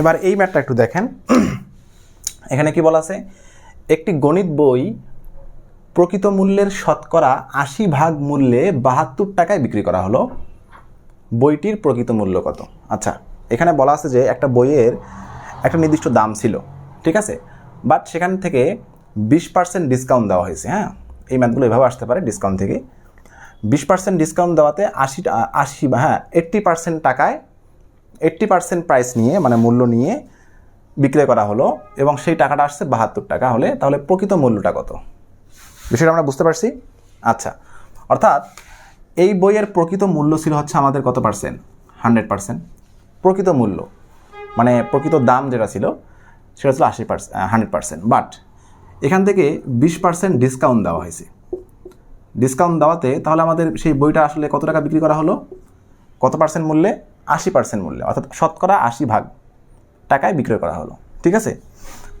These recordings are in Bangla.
এবার এই ম্যাটটা একটু দেখেন। এখানে কি বলা আছে? একটি গণিত বই প্রকৃত মূল্যের শতকরা আশি ভাগ মূল্যে বাহাত্তর টাকায় বিক্রি করা হলো। বইটির প্রকৃত মূল্য কত? আচ্ছা এখানে বলা আছে যে একটা বইয়ের একটা নির্দিষ্ট দাম ছিল, ঠিক আছে? বাট সেখান থেকে বিশ পার্সেন্ট ডিসকাউন্ট দেওয়া হয়েছে হ্যাঁ? এই ম্যাথগুলো এভাবে আসতে পারে ডিসকাউন্ট থেকে। বিশ পার্সেন্ট ডিসকাউন্ট দেওয়াতে আশি আশি হ্যাঁ এইট্টি পার্সেন্ট টাকায় এইট্টি পার্সেন্ট প্রাইস নিয়ে মানে মূল্য নিয়ে বিক্রয় করা হলো এবং সেই টাকাটা আসছে বাহাত্তর টাকা হলে, তাহলে প্রকৃত মূল্যটা কত? বিষয়টা আমরা বুঝতে পারছি? আচ্ছা অর্থাৎ এই বইয়ের প্রকৃত মূল্য ছিল হচ্ছে আমাদের কত পার্সেন্ট হান্ড্রেড পার্সেন্ট প্রকৃত মূল্য মানে প্রকৃত দাম যেটা ছিল, সেটা ছিল আশি পার্সেন্ট হান্ড্রেড পার্সেন্ট বাট এখান থেকে বিশ পার্সেন্ট ডিসকাউন্ট দেওয়া হয়েছে। ডিসকাউন্ট দেওয়াতে তাহলে আমাদের সেই বইটা আসলে কত টাকা বিক্রি করা হলো? কত পার্সেন্ট মূল্যে? আশি পার্সেন্ট মূল্যে, অর্থাৎ শতকরা আশি ভাগ টাকায় বিক্রয় করা হলো, ঠিক আছে?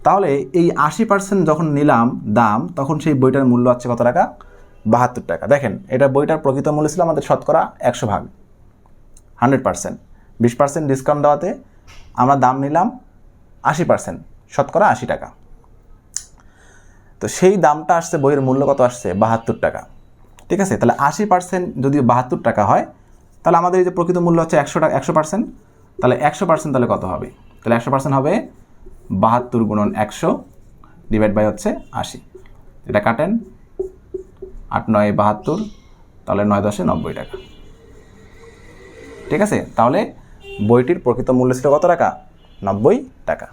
তাহলে এই আশি পার্সেন্ট যখন নিলাম দাম, তখন সেই বইটার মূল্য আছে কত টাকা? বাহাত্তর টাকা। দেখেন, এটা বইটার প্রকৃত মূল্য ছিল আমাদের শতকরা একশো ভাগ, হান্ড্রেড পার্সেন্ট বিশ পার্সেন্ট ডিসকাউন্ট দেওয়াতে আমরা দাম নিলাম আশি পার্সেন্ট শতকরা আশি টাকা। তো সেই দামটা আসছে, বইয়ের মূল্য কত আসছে? বাহাত্তর টাকা, ঠিক আছে? তাহলে আশি পার্সেন্ট যদি বাহাত্তর টাকা হয় তাহলে আমাদের এই যে প্রকৃত মূল্য হচ্ছে একশো টাকা একশো পার্সেন্ট তাহলে একশো পার্সেন্ট তাহলে কত হবে? তাহলে একশো পার্সেন্ট হবে বাহাত্তর গুণন একশো ডিভাইড বাই হচ্ছে আশি। এটা কাটেন, আট নয় বাহাত্তর, তাহলে নয় দশে নব্বই টাকা। ঠিক আছে? তাহলে বইটির প্রকৃত মূল্য ছিল কত টাকা? নব্বই টাকা।